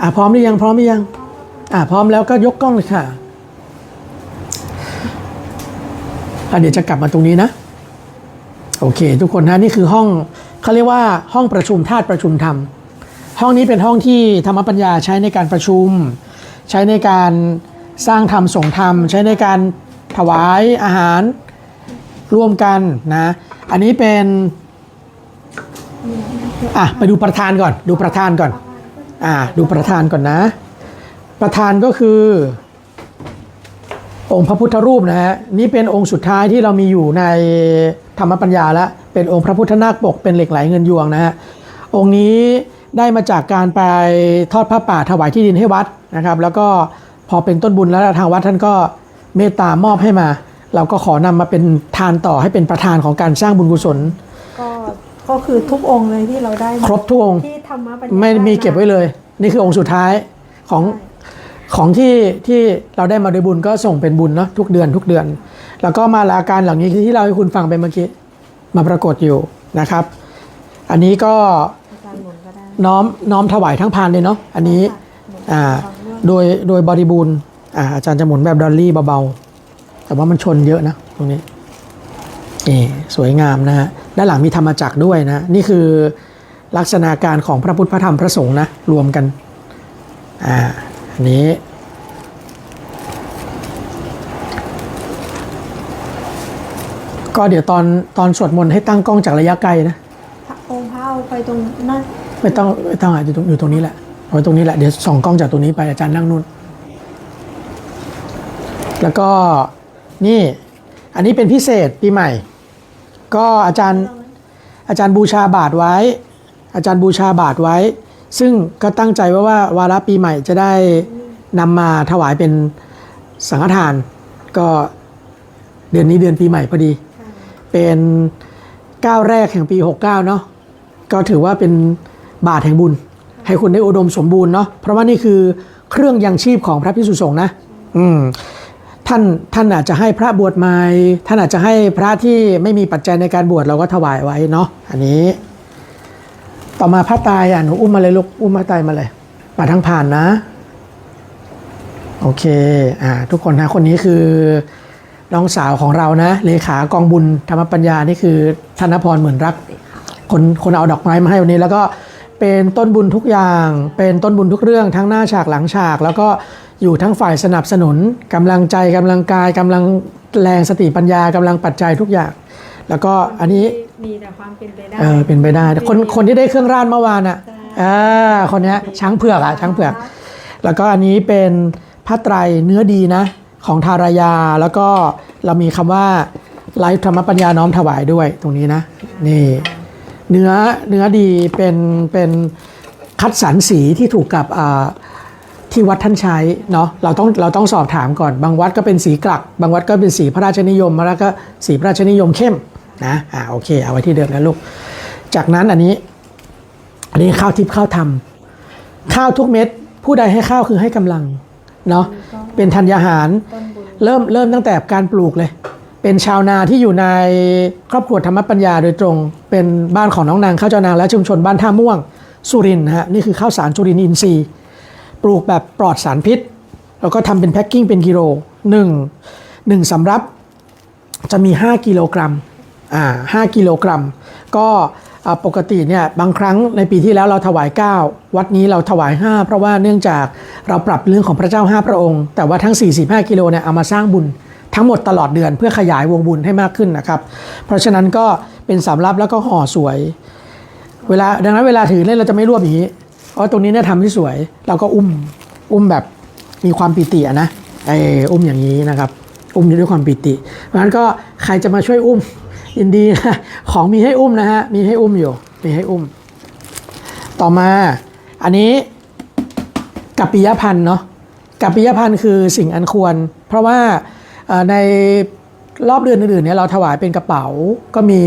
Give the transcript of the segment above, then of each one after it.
อะพร้อมหรือยังพร้อมหรือยังอะพร้อมแล้วก็ยกกล้องเลยค่ะอะเดี๋ยวจะกลับมาตรงนี้นะ โอเค ทุกคนนะนี่คือห้องเขาเรียกว่าห้องประชุมธาตุประชุมธรรม ห้องนี้เป็นห้องที่ธรรมปัญญาใช้ในการประชุม ใช้ในการสร้างธรรมส่งธรรม ใช้ในการถวายอาหารร่วมกันนะ อันนี้เป็น อะ ไปดูประธานก่อน ดูประธานก่อน อ่าดูประธานก่อนนะ ประธานก็คือ องค์พระพุทธรูปนะฮะนี่เป็นองค์สุดท้ายที่เรามีอยู่ในธรรมปัญญาแล้วเป็นองค์พระพุทธนาคปกเป็นเหล็กไหลเงินยวงนะฮะองค์นี้ได้มาจากการไปทอดผ้าป่าถวายที่ดินให้วัดนะครับ แล้วก็พอเป็นต้นบุญแล้วทางวัดท่านก็เมตตามอบให้มา เราก็ขอนำมาเป็นทานต่อให้เป็นประธานของการสร้างบุญกุศล ก็ก็คือทุกองค์เลยที่เราได้มาครบทุกองค์ที่ธรรมะปัญญาไม่มีเก็บไว้เลย นี่คือองค์สุดท้ายของของที่ที่เราได้มาโดยบุญก็ส่งเป็นบุญเนาะทุกเดือนทุกเดือน แล้วก็มาลาการเหล่านี้ที่เราให้คุณฟังไปเมื่อกี้มาปรากฏอยู่นะครับ อันนี้ก็อาจารย์หมุนก็ได้น้อมน้อมถวายทั้งพานเลยเนาะอันนี้อ่าโดยโดยบริบูรณ์อ่าอาจารย์จะหมุนแบบดอลลี่เบาๆแต่ว่ามันชนเยอะนะตรงนี้นี่สวยงามนะฮะ ด้านหลังมีธรรมจักรด้วยนะ นี่คือลักษณะการของพระพุทธพระธรรมพระสงฆ์นะ รวมกัน อ่า อันนี้ ก็เดี๋ยวตอนตอนสวดมนต์ให้ตั้งกล้องจากระยะไกลนะพระองค์พระเอาไปตรงนั้นไม่ต้องไม่ต้องอาจจะอยู่ตรงนี้แหละเอาไว้ตรงนี้แหละ เดี๋ยวส่องกล้องจากตรงนี้ไปอาจารย์นั่งนู่น แล้วก็นี่อันนี้เป็นพิเศษปีใหม่ ก็อาจารย์อาจารย์บูชาบาทไว้ อาจารย์บูชาบาทไว้ ซึ่งก็ตั้งใจไว้ว่าวาระปีใหม่จะได้นำมาถวายเป็นสังฆทาน ก็เดือนนี้เดือนปีใหม่พอดี เป็นก้าวแรกแห่งปี 69 เนาะก็ถือว่าเป็นบาทแห่งบุญ ให้คุณได้อุดมสมบูรณ์เนาะเพราะว่านี่คือเครื่องยังชีพของพระพิสุสงฆ์นะ อืม ท่านท่านอาจจะให้พระบวชใหม่ท่านอาจจะให้พระที่ไม่มีปัจจัยในการบวชเราก็ถวายไว้เนาะอันนี้ ต่อมาพระตายอะหนูอุ้มมาเลยลูกอุ้มพระตายมาเลยมาทั้งผ่านนะ โอเคอ่าทุกคนนะคนนี้คือน้องสาวของเรานะ เลขากองบุญธรรมปัญญานี่คือธนพรเหมือนรัก คนคนเอาดอกไม้มาให้วันนี้แล้วก็เป็นต้นบุญทุกอย่าง เป็นต้นบุญทุกเรื่องทั้งหน้าฉากหลังฉาก แล้วก็ อยู่ทั้งฝ่ายสนับสนุนกำลังใจกำลังกายกำลังแรงสติปัญญากำลังปัจจัยทุกอย่าง แล้วก็อันนี้มีแต่ความเป็นไปได้เออเป็นไปได้ คนคนที่ได้เครื่องราชเมื่อวานอะอ่าคนเนี้ยช้างเผือกอะช้างเผือก แล้วก็อันนี้เป็นผ้าไตรเนื้อดีนะ ของทารายาแล้วก็เรามีคำว่าไลฟ์ธรรมปัญญาน้อมถวายด้วยตรงนี้นะ นี่ เนื้อเนื้อดีเป็นเป็นคัดสรรสีที่ถูกกับอ่า ที่วัดท่านใช้เนาะเราต้องเราต้องสอบถามก่อน บางวัดก็เป็นสีกลัก บางวัดก็เป็นสีพระราชนิยมแล้วก็สีพระราชนิยมเข้มนะอ่าโอเค เอาไว้ที่เดิมนะลูก จากนั้นอันนี้ อันนี้ข้าวทิพย์ข้าวทำข้าวทุกเม็ด ผู้ใดให้ข้าวคือให้กำลังเนาะเป็นธัญญาหารต้นบุญเริ่มเริ่มตั้งแต่การปลูกเลย เป็นชาวนาที่อยู่ในครอบครัวธรรมปัญญาโดยตรง เป็นบ้านของน้องนางข้าวเจ้านางและชุมชนบ้านท่าม่วงสุรินทร์นะฮะนี่คือข้าวสารสุรินทร์อินทรีย์ ปลูกแบบปลอดสารพิษ แล้วก็ทำเป็นแพ็คกิ้งเป็นกิโลหนึ่งหนึ่งสำรับจะมี 5 กิโลกรัมอ่า5กิโลกรัม ก็ปกติเนี่ยบางครั้งในปีที่แล้วเราถวาย 9 วัดนี้เราถวาย 5 เพราะว่าเนื่องจากเราปรับเรื่องของพระเจ้า 5 พระองค์ แต่ว่าทั้ง 45 กิโลเนี่ยเอามาสร้างบุญทั้งหมดตลอดเดือนเพื่อขยายวงบุญให้มากขึ้นนะครับ เพราะฉะนั้นก็เป็นสำรับแล้วก็ห่อสวย เวลาดังนั้นเวลาถือเนี่ยเราจะไม่รวบอย่างนี้ เพราะตรงนี้เนี่ยทำที่สวย เราก็อุ้มอุ้มแบบมีความปิติอะนะไอ้อุ้มอย่างนี้นะครับ อุ้มด้วยความปิติ เพราะฉะนั้นก็ใครจะมาช่วยอุ้มยินดีนะของมีให้อุ้มนะฮะมีให้อุ้มอยู่มีให้อุ้ม ต่อมาอันนี้กัปปิยพันธ์เนาะกัปปิยพันธ์คือสิ่งอันควร เพราะว่าในรอบเดือนอื่นๆเนี่ยเราถวายเป็นกระเป๋าก็มี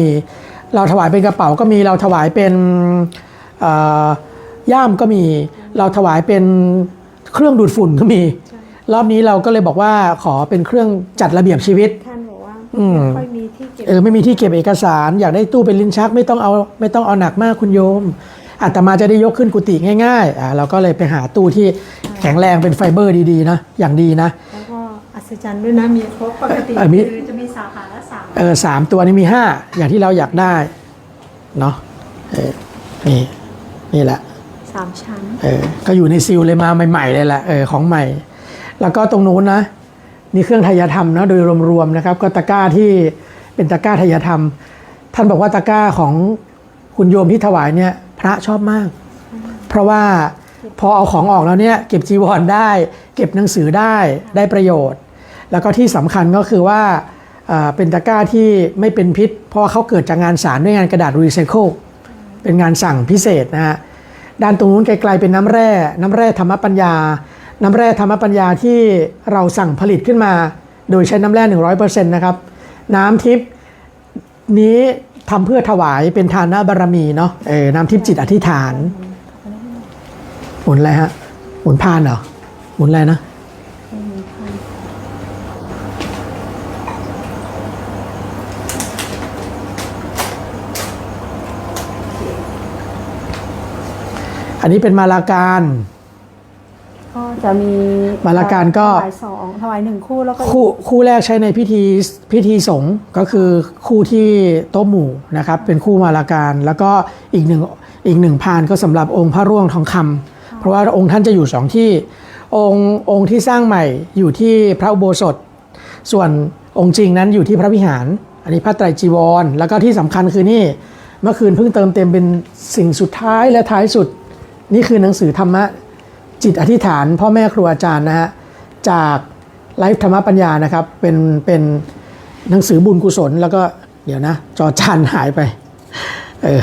เราถวายเป็นกระเป๋าก็มีเราถวายเป็นเอ่อ ย่ามก็มีเราถวายเป็นเครื่องดูดฝุ่นก็มี รอบนี้เราก็เลยบอกว่าขอเป็นเครื่องจัดระเบียบชีวิตท่านบอกว่าอืมไม่ค่อยมีที่เก็บเออไม่มีที่เก็บเอกสาร อยากได้ตู้เป็นลิ้นชักไม่ต้องเอาไม่ต้องเอาหนักมากคุณโยมอาตมาจะได้ยกขึ้นกุฏิง่ายๆอ่าเราก็เลยไปหาตู้ที่แข็งแรงเป็นไฟเบอร์ดีๆนะอย่างดีนะแล้วก็อัศจรรย์ด้วยนะมีครบปกติเออมีคือจะมีสาขาละสามเออสามตัวนี้มีห้าอย่างที่เราอยากได้เนาะเออนี่นี่แหละ สามชั้น เออ ก็อยู่ในซิลเลยมาใหม่ๆเลยแหละ เออ ของใหม่ แล้วก็ตรงนู้นนะ นี่เครื่องทายธรรมนะ โดยรวมๆนะครับ ก็ตะกร้าที่เป็นตะกร้าทายธรรม ท่านบอกว่าตะกร้าของคุณโยมที่ถวายเนี่ย พระชอบมาก เพราะว่าพอเอาของออกแล้วเนี่ย เก็บจีวรได้ เก็บหนังสือได้ ได้ประโยชน์ แล้วก็ที่สำคัญก็คือว่าเอ่อเป็นตะกร้าที่ไม่เป็นพิษ เพราะว่าเขาเกิดจากงานสารด้วยงานกระดาษรีไซเคิลเป็นงานสั่งพิเศษนะฮะ ด้านตรงนู้นไกลๆเป็นน้ำแร่ น้ำแร่ธรรมปัญญา น้ำแร่ธรรมปัญญาที่เราสั่งผลิตขึ้นมา โดยใช้น้ำแร่ 100%นะครับ น้ำทิพย์นี้ทำเพื่อถวายเป็นทานะบารมีเนาะเออน้ำทิพย์จิตอธิษฐานหมุนอะไรฮะหมุนพานเหรอหมุนอะไรนะ อันนี้เป็นมาลาการ ก็จะมีมาลาการก็ ถวายสองถวายหนึ่งคู่แล้วก็คู่คู่แรกใช้ในพิธีพิธีสงฆ์ก็คือคู่ที่โต๊ะหมู่นะครับ เป็นคู่มาลาการ แล้วก็อีกหนึ่งอีกหนึ่งพานก็สำหรับองค์พระร่วงทองคำเพราะว่าองค์ท่านจะอยู่สองที่องค์องค์ที่สร้างใหม่อยู่ที่พระอุโบสถ ส่วนองค์จริงนั้นอยู่ที่พระวิหาร อันนี้พระไตรจีวร แล้วก็ที่สำคัญคือนี่เมื่อคืนเพิ่งเติมเต็มเป็นสิ่งสุดท้ายและท้ายสุด นี่คือหนังสือธรรมะจิตอธิษฐาน พ่อแม่ครูอาจารย์นะฮะจากไลฟ์ธรรมปัญญานะครับเป็นเป็นหนังสือบุญกุศลแล้วก็เดี๋ยวนะ จอจานหายไป เออ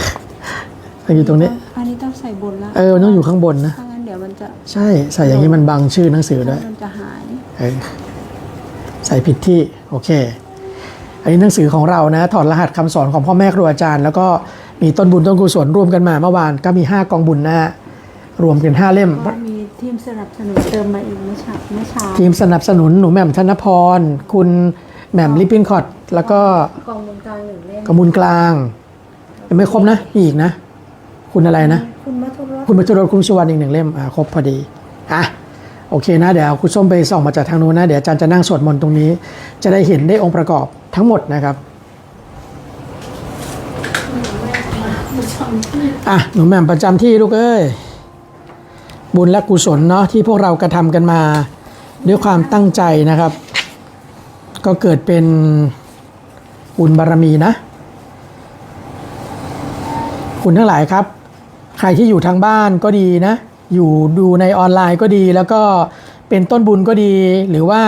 มันอยู่ตรงนี้ อันนี้ต้องใส่บนแล้วเออมันต้องอยู่ข้างบนนะถ้างั้นเดี๋ยวมันจะใช่ใส่อย่างนี้มันบังชื่อหนังสือด้วยมันจะหายเออใส่ผิดที่โอเค อันนี้หนังสือของเรานะ ถอดรหัสคำสอนของพ่อแม่ครูอาจารย์ แล้วก็มีต้นบุญต้นกุศลรวมกันมาเมื่อวานก็มี 5 กองบุญนะฮะ รวมเป็น5เล่ม ก็มีทีมสนับสนุนเติมมาอีกไม่ช้าไม่ช้าทีมสนับสนุนหนูแหม่มธนพร คุณแหม่มลิปปินคอตแล้วก็กองบนกลางหนึ่งเล่มกระมูลกลางยังไม่ครบนะมีอีกนะ คุณอะไรนะ คุณมัทุรสคุณมัจจุรสคุณสุวรรณอีกหนึ่งเล่มอ่าครบพอดีอะโอเคนะเดี๋ยวคุณส้มไปส่องมาจากทางนู้นนะ เดี๋ยวอาจารย์จะนั่งสวดมนต์ตรงนี้ จะได้เห็นได้องค์ประกอบทั้งหมดนะครับอะหนูแหม่มประจำที่ลูกเอ้ย บุญและกุศลเนาะที่พวกเรากระทำกันมา ด้วยความตั้งใจนะครับ ก็เกิดเป็นบุญบารมีนะ คุณทั้งหลายครับ ใครที่อยู่ทางบ้านก็ดีนะ อยู่ดูในออนไลน์ก็ดี แล้วก็เป็นต้นบุญก็ดี หรือว่า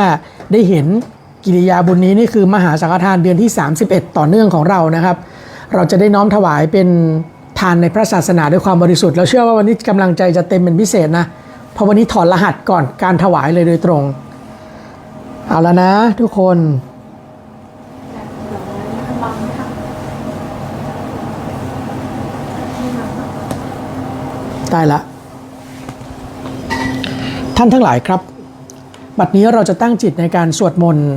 ได้เห็นกิริยาบุญนี้นี่คือมหาสังฆทานเดือนที่ 31 ต่อเนื่องของเรานะครับ เราจะได้น้อมถวายเป็น ทานในพระศาสนาด้วยความบริสุทธิ์เราเชื่อว่าวันนี้กำลังใจจะเต็มเป็นพิเศษนะเพราะวันนี้ถอดรหัสก่อนการถวายเลยโดยตรง เอาแล้วนะทุกคนได้ละ ท่านทั้งหลายครับ บัดนี้เราจะตั้งจิตในการสวดมนต์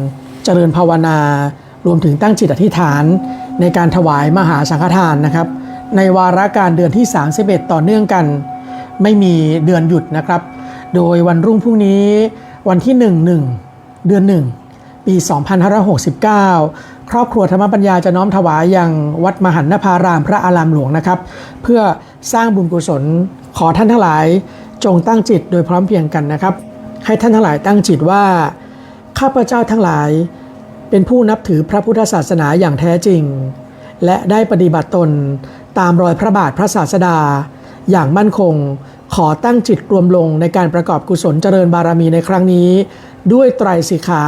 เจริญภาวนา รวมถึงตั้งจิตอธิษฐานในการถวายมหาสังฆทานนะครับ ในวาระการเดือนที่ 31 ต่อเนื่องกัน ไม่มีเดือนหยุดนะครับ โดยวันรุ่งพรุ่งนี้วันที่ 1 1 เดือน 1 ปี 2569 ครอบครัวธรรมปัญญาจะน้อมถวายยังวัดมหันนภารามพระอารามหลวงนะครับ เพื่อสร้างบุญกุศลขอท่านทั้งหลายจงตั้งจิตโดยพร้อมเพียงกันนะครับ ให้ท่านทั้งหลายตั้งจิตว่า ข้าพเจ้าทั้งหลาย เป็นผู้นับถือพระพุทธศาสนาอย่างแท้จริง และได้ปฏิบัติตน ตามรอยพระบาทพระศาสดา อย่างมั่นคง ขอตั้งจิตรวมลงในการประกอบกุศลเจริญบารมีในครั้งนี้ ด้วยไตรสิกขา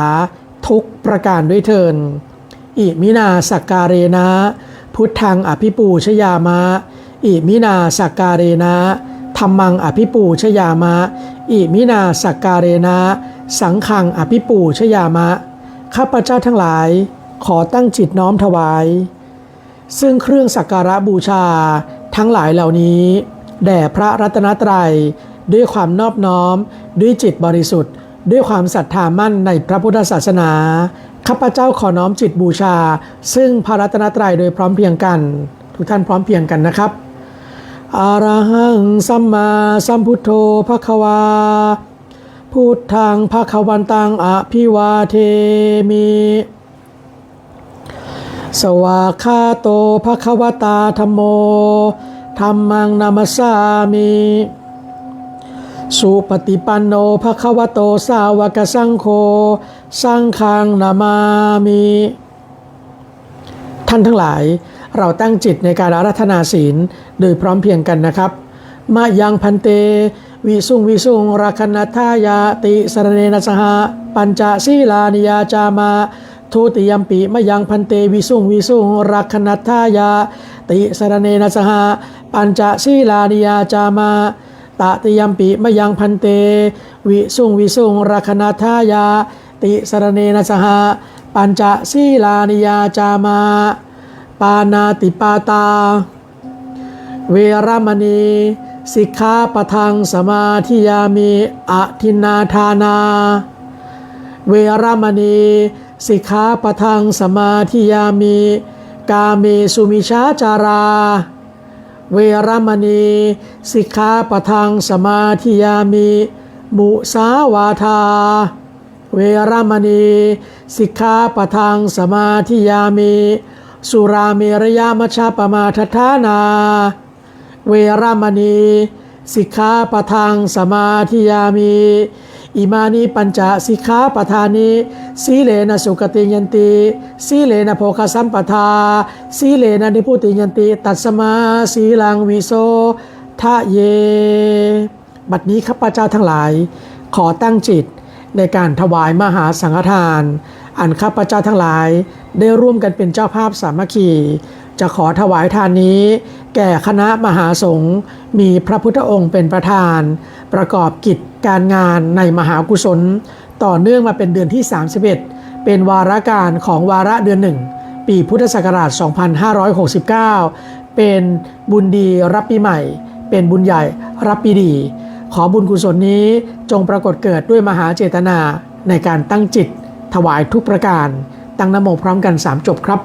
ทุกประการด้วยเทินอิมินาสักการเรนะ พุทธังอภิปูชยามะ อิมินาสักการเรนะธรรมังอภิปูชยามะ อิมินาสักการเรนะ สังขังอภิปูชยามะ ข้าพเจ้าทั้งหลาย ขอตั้งจิตน้อมถวาย ซึ่งเครื่องสักการะบูชาทั้งหลายเหล่านี้ แด่พระรัตนตรัย ด้วยความนอบน้อม ด้วยจิตบริสุทธิ์ ด้วยความศรัทธามั่นในพระพุทธศาสนาข้าพเจ้าขอน้อมจิตบูชา ซึ่งพระรัตนตรัยโดยพร้อมเพียงกัน ทุกท่านพร้อมเพียงกันนะครับอะระหังสัมมาสัมพุทโธภควาพุทธังภควันตังอภิวาเทมิ สวากขาโตภควตาธรรมโมธรรมังนามัสามิสุปฏิปันโนภควโตสาวกสังโฆสังฆังนามามิท่านทั้งหลาย เราตั้งจิตในการอารัธนาศีลโดยพร้อมเพียงกันนะครับ มายังพันเต วิสุงวิสุงรักนัทายาติสรเนนสหะปัญจศีลานิยาจามา ทุติยมปีมายังพันเตวิสุงวิสุงรักนัทายา ติสรเนนะสหปัญจศีลานิยาจามาตติยมปีมายังพันเต วิสุงวิสุงรักนัทายา ติสรเนนะสหปัญจศีลานิยาจามา ปานาติปาตา เวรมณีสิกขาปะทังสมาธิยามิอะทินนาทานา เวรมณี สิกขาปะทังสมาธิยามิกาเมสุมิชาจารา เวรมณี สิกขาปะทังสมาธิยามิมุสาวาทา เวรมณี สิกขาปะทังสมาธิยามิสุราเมรยามชาปมาทฐานา เวรมณี สิกขาปะทังสมาธิยามิ อิมานิปัญจสิกขาปทานิสีเลนะสุกติยันติสีเลนะโภคสัมปทาสีเลนะนิพุติยันติ ตัสมาสีลังวิโสทะเย บัดนี้ข้าพเจ้าทั้งหลาย ขอตั้งจิตในการถวายมหาสังฆทาน อันข้าพเจ้าทั้งหลาย ได้ร่วมกันเป็นเจ้าภาพสามัคคีจะขอถวายทานนี้ แก่คณะมหาสงฆ์มีพระพุทธองค์เป็นประธาน ประกอบกิจ การงานในมหากุศล ต่อเนื่องมาเป็นเดือนที่ 31 เป็นวาระการของวาระเดือนหนึ่งปีพุทธศักราช 2569 เป็นบุญดีรับปีใหม่ เป็นบุญใหญ่รับปีดี ขอบุญกุศลนี้จงปรากฏเกิดด้วยมหาเจตนาในการตั้งจิต ถวายทุกประการ ตั้งนโมพร้อมกัน 3 จบครับ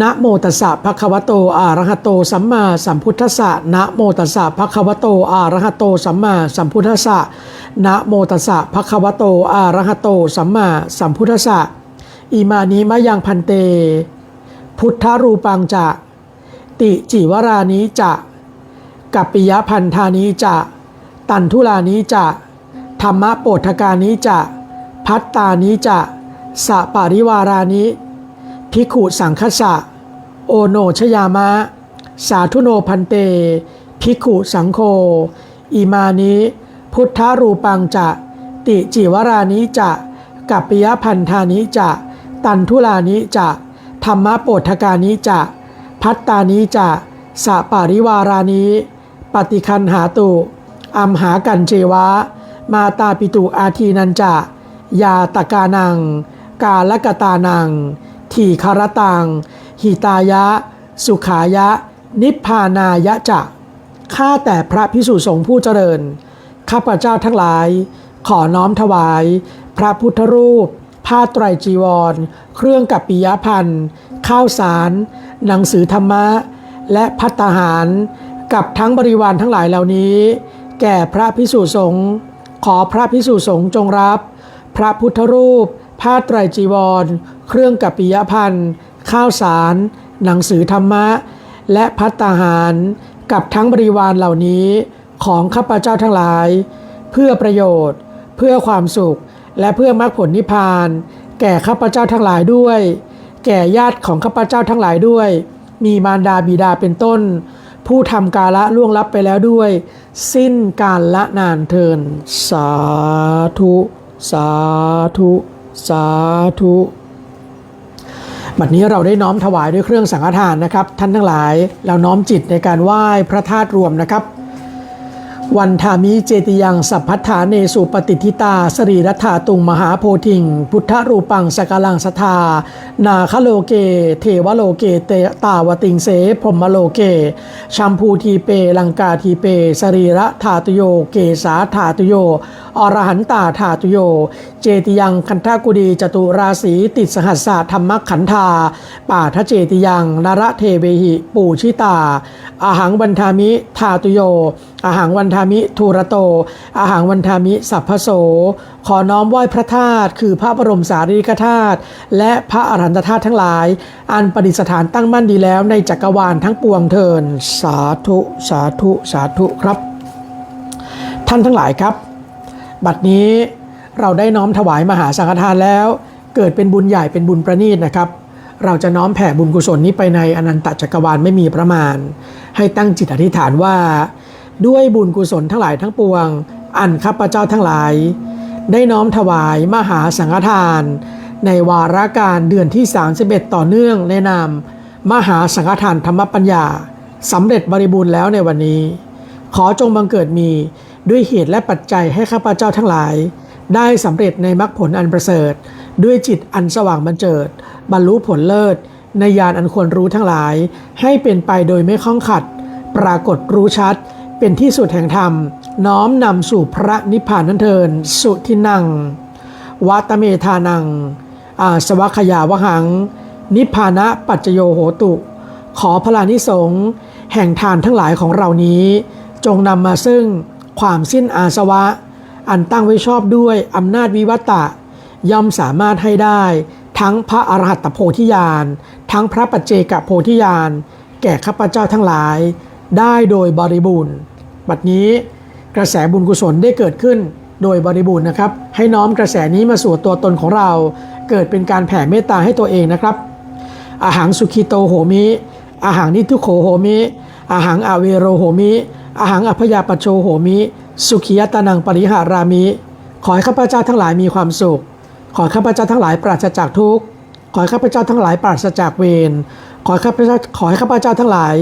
นะโมตัสสะภะคะวะโตอะระหะโต สัมมาสัมพุทธัสสะนะโมตัสสะภะคะวะโตอะระหะโต สัมมาสัมพุทธัสสะนะโมตัสสะภะคะวะโตอะระหะโต สัมมาสัมพุทธัสสะอิมานิมะยังพันเต พุทธรูปังจะ ติจิวรานิจะกัปปิยพันธานิจะ ตันทุลานิจะ ธรรมะโปฏกานิจะ พัตตานิจะสะปาริวารานิ ภิกขุสังคสะ โอโนชยามะ สาธุโนพันเตภิกขุสังโฆอิมานิ พุทธรูปังจะ ติจิวรานิจะกัปปิยพันธานิจะ ตันทุลานิจะ ธรรมะโปฏกานิจะ พัตตานิจะสะปาริวารานิปฏิคันหาตุอัมหากันเจวะ มาตาปิตุอาทีนันจะ ยาตกานัง กาลกตานัง ทีคารตัง หิตายะ สุขายะ นิพพานายะจะข้าแต่พระพิสุสงฆ์ผู้เจริญ ข้าพเจ้าทั้งหลาย ขอน้อมถวาย พระพุทธรูป ผ้าไตรจีวร เครื่องกับปิยพันธ์ ข้าวสาร หนังสือธรรมะ และพัตตาหาร กับทั้งบริวารทั้งหลายเหล่านี้ แก่พระพิสุสงฆ์ ขอพระพิสุสงฆ์จงรับ พระพุทธรูป ผ้าไตรจีวร เครื่องกับปิยพันธ์ข้าวสาร หนังสือธรรมะ และพัตตาหาร กับทั้งบริวารเหล่านี้ของข้าพเจ้าทั้งหลาย เพื่อประโยชน์ เพื่อความสุข และเพื่อมรรคผลนิพพาน แก่ข้าพเจ้าทั้งหลายด้วย แก่ญาติของข้าพเจ้าทั้งหลายด้วย มีมารดาบิดาเป็นต้น ผู้ทำกาละล่วงลับไปแล้วด้วย สิ้นการละนานเทิน สาธุ สาธุ สาธุ บัดนี้เราได้น้อมถวายด้วยเครื่องสังฆทานนะครับ ท่านทั้งหลายเราน้อมจิตในการไหว้พระธาตุรวมนะครับ วันทามิเจติยังสัพพัทธาเนสุปฏิทิตา สรีรัฐาตุงมหาโพธิง พุทธรูปังสกลังสทา นาคโลเก เทวโลเกเตตาวติงเสพรมโลเก ชัมพูทีเป ลังกาทีเป สรีระธาตุโย เกสาธาตุโย อรหันตาถาตุโย เจติยังคันธกุดีจตุราศีติดสหัสสะธรรมขันธา ป่าทะเจติยังนระเทเวหิ ปูชิตา อาหังวันทามิทาตุโย อาหังวันทามิทูระโต อาหังวันทามิสัพพโส ขอน้อมไหว้พระธาตุคือพระบรมสารีริกธาตุและพระอรหันตธาตุทั้งหลาย อันประดิษฐานตั้งมั่นดีแล้วในจักรวาลทั้งปวงเทินสาธุ สาธุ สาธุครับ ท่านทั้งหลายครับ บัดนี้เราได้น้อมถวายมหาสังฆทานแล้ว เกิดเป็นบุญใหญ่เป็นบุญประณีตนะครับ เราจะน้อมแผ่บุญกุศลนี้ไปในอนันตจักรวาลไม่มีประมาณ ให้ตั้งจิตอธิษฐานว่า ด้วยบุญกุศลทั้งหลายทั้งปวง อันข้าพเจ้าทั้งหลาย ได้น้อมถวายมหาสังฆทาน ในวาระการเดือนที่ 31 ต่อเนื่องในนามมหาสังฆทานธรรมปัญญาสำเร็จบริบูรณ์แล้วในวันนี้ ขอจงบังเกิดมี ด้วยเหตุและปัจจัยให้ข้าพเจ้าทั้งหลาย ได้สำเร็จในมรรคผลอันประเสริฐ ด้วยจิตอันสว่างบันเจิด บรรลุผลเลิศ ในญาณอันควรรู้ทั้งหลาย ให้เป็นไปโดยไม่ข้องขัด ปรากฏรู้ชัด เป็นที่สุดแห่งธรรม น้อมนำสู่พระนิพพานนั้นเทิน สุทินัง วัตเมธานัง อาสวัคยาวหัง นิพพานะปัจโยโหตุ ขอพลานิสง์แห่งทานทั้งหลายของเรานี้ จงนำมาซึ่ง ความสิ้นอาสวะ อันตั้งไว้ชอบด้วยอำนาจวิวัตะ ย่อมสามารถให้ได้ ทั้งพระอรหัตโพธิญาณ ทั้งพระปัจเจกโพธิญาณ แก่ข้าพเจ้าทั้งหลาย ได้โดยบริบูรณ์ บัดนี้กระแสบุญกุศลได้เกิดขึ้นโดยบริบูรณ์นะครับ ให้น้อมกระแสนี้มาสู่ตัวตนของเรา เกิดเป็นการแผ่เมตตาให้ตัวเองนะครับ อาหังสุขิโตโหมิ อาหังนิทุโขโหมิ อาหังอาเวโรโหมิ อาหังอภยาปโชโหมิ สุขิยตานังปริหารามิ ขอให้ข้าพเจ้าทั้งหลายมีความสุข ขอให้ข้าพเจ้าทั้งหลายปราศจากทุกข์ ขอให้ข้าพเจ้าทั้งหลายปราศจากเวร ขอให้ข้าพเจ้าขอให้ข้าพเจ้าทั้งหลาย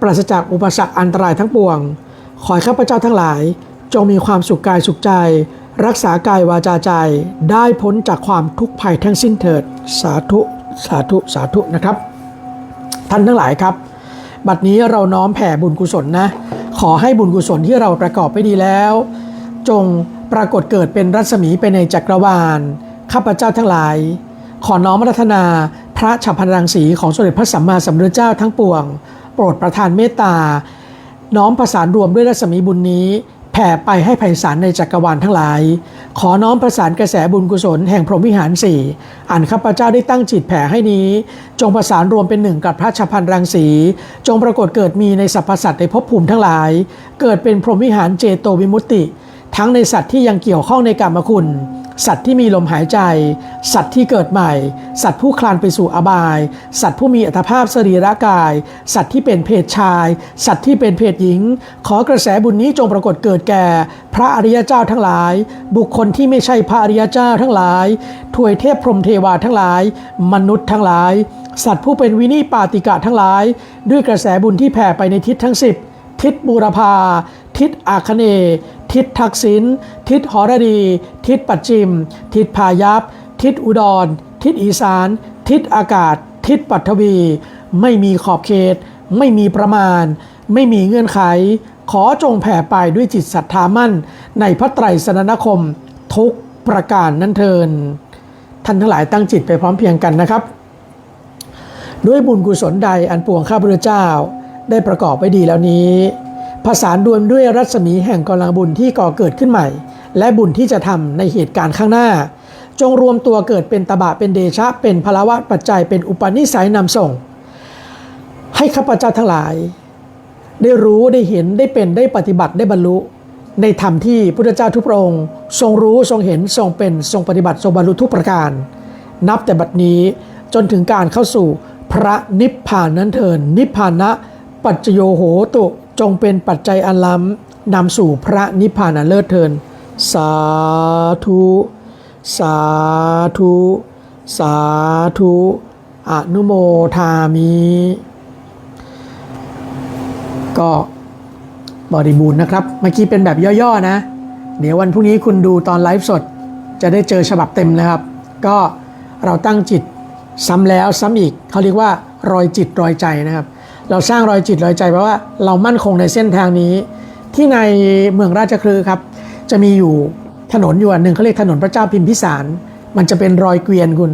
ปราศจากอุปสรรคอันตรายทั้งปวง ขอให้ข้าพเจ้าทั้งหลาย จงมีความสุขกายสุขใจ รักษากายวาจาใจ ได้พ้นจากความทุกข์ภัยทั้งสิ้นเถิด สาธุ สาธุ สาธุนะครับ ท่านทั้งหลายครับ บัดนี้เราน้อมแผ่บุญกุศลนะ ขอให้บุญกุศลที่เราประกอบไปดีแล้ว จงปรากฏเกิดเป็นรัศมีไปในจักรวาล ข้าพเจ้าทั้งหลาย ขอน้อมรัตนาพระฉัพพรังสีของสมเด็จพระสัมมาสัมพุทธเจ้าทั้งปวง โปรดประทานเมตตา น้อมประสานรวมด้วยรัศมีบุญนี้ แผ่ไปให้ไพศาลในจักรวาลทั้งหลาย ขอน้อมประสานกระแสบุญกุศลแห่งพรหมวิหารสี่อันข้าพเจ้าได้ตั้งจิตแผ่ให้นี้ จงประสานรวมเป็นหนึ่งกับพระชพันรังสี จงปรากฏเกิดมีในสรรพสัตว์ในภพภูมิทั้งหลาย เกิดเป็นพรหมวิหารเจโตวิมุตติ ทั้งในสัตว์ที่ยังเกี่ยวข้องในกรรมคุณ สัตว์ที่มีลมหายใจ สัตว์ที่เกิดใหม่ สัตว์ผู้คลานไปสู่อบาย สัตว์ผู้มีอัตภาพสรีระกาย สัตว์ที่เป็นเพศชาย สัตว์ที่เป็นเพศหญิง ขอกระแสบุญนี้จงปรากฏเกิดแก่ พระอริยเจ้าทั้งหลาย บุคคลที่ไม่ใช่พระอริยเจ้าทั้งหลาย ถวยเทพพรหมเทวาทั้งหลาย มนุษย์ทั้งหลาย สัตว์ผู้เป็นวินิปาติกะทั้งหลาย ด้วยกระแสบุญที่แผ่ไปในทิศทั้งสิบทิศบูรพาทิศอาคเนย ทิศทักษิณทิศหรดี ทิศปัจจิม ทิศพายัพทิศอุดร ทิศอีสาน ทิศอากาศ ทิศปัทวี ไม่มีขอบเขต ไม่มีประมาณ ไม่มีเงื่อนไข ขอจงแผ่ไปด้วยจิตศรัทธามั่น ในพระไตรสนานคม ทุกประการนั้นเทินท่านทั้งหลายตั้งจิตไปพร้อมเพียงกันนะครับ ด้วยบุญกุศลใดอันปวงข้าพเจ้า ได้ประกอบไว้ดีแล้วนี้ ผสานรวมด้วยรัศมีแห่งกำลังบุญที่ก่อเกิดขึ้นใหม่ และบุญที่จะทำในเหตุการณ์ข้างหน้า จงรวมตัวเกิดเป็นตบะเป็นเดชะ เป็นพลวะปัจจัยเป็นอุปนิสัยนำส่ง ให้ข้าพเจ้าทั้งหลาย ได้รู้ได้เห็นได้เป็นได้ปฏิบัติได้บรรลุ ในธรรมที่พุทธเจ้าทุกพระองค์ ทรงรู้ทรงเห็นทรงเป็นทรงปฏิบัติทรงบรรลุทุกประการ นับแต่บัดนี้จนถึงการเข้าสู่พระนิพพานนั้นเถินนิพพานะปัจจโยโหตุ จงเป็นปัจจัยอันล้ำนำสู่พระนิพพานอันเลิศเทิน สาธุ สาธุ สาธุอนุโมทามิ ก็บริบูรณ์นะครับ เมื่อกี้เป็นแบบย่อๆนะ เดี๋ยววันพรุ่งนี้คุณดูตอนไลฟ์สด จะได้เจอฉบับเต็มนะครับ ก็เราตั้งจิตซ้ำแล้วซ้ำอีก เขาเรียกว่ารอยจิตรอยใจนะครับ เราสร้างรอยจิตรอยใจเพราะว่าเรามั่นคงในเส้นทางนี้ ที่ในเมืองราชคลือครับ จะมีอยู่ถนนอยู่อันหนึ่งเขาเรียกถนนพระเจ้าพิมพิสาร มันจะเป็นรอยเกวียนคุณ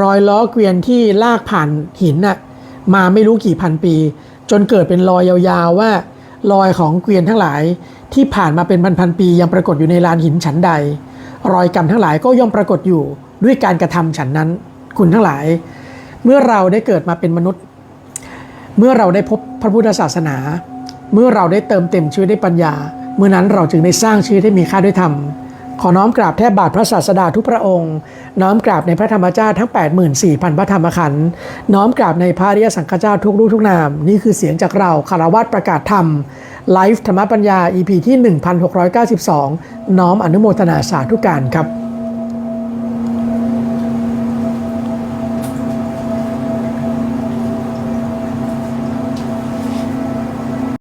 รอยล้อเกวียนที่ลากผ่านหินน่ะมาไม่รู้กี่พันปี จนเกิดเป็นรอยยาวๆว่ารอยของเกวียนทั้งหลายที่ผ่านมาเป็นพันๆปี ยังปรากฏอยู่ในลานหินฉันใด รอยกรรมทั้งหลายก็ย่อมปรากฏอยู่ด้วยการกระทำฉันนั้น คุณทั้งหลาย เมื่อเราได้เกิดมาเป็นมนุษย์ เมื่อเราได้พบพระพุทธศาสนา เมื่อเราได้เติมเต็มชีวิตด้วยปัญญา เมื่อนั้นเราจึงได้สร้างชีวิตให้มีค่าด้วยธรรม ขอน้อมกราบแทบบาทพระศาสดาทุกพระองค์ น้อมกราบในพระธรรมเจ้าทั้ง 84,000 พระธรรมขันธ์น้อมกราบในพระริยสังฆเจ้าทุกรูปทุกนาม นี่คือเสียงจากเราคารวะประกาศธรรมไลฟ์ธรรมปัญญา EP ที่ 1692 น้อมอนุโมทนาสาธุการครับ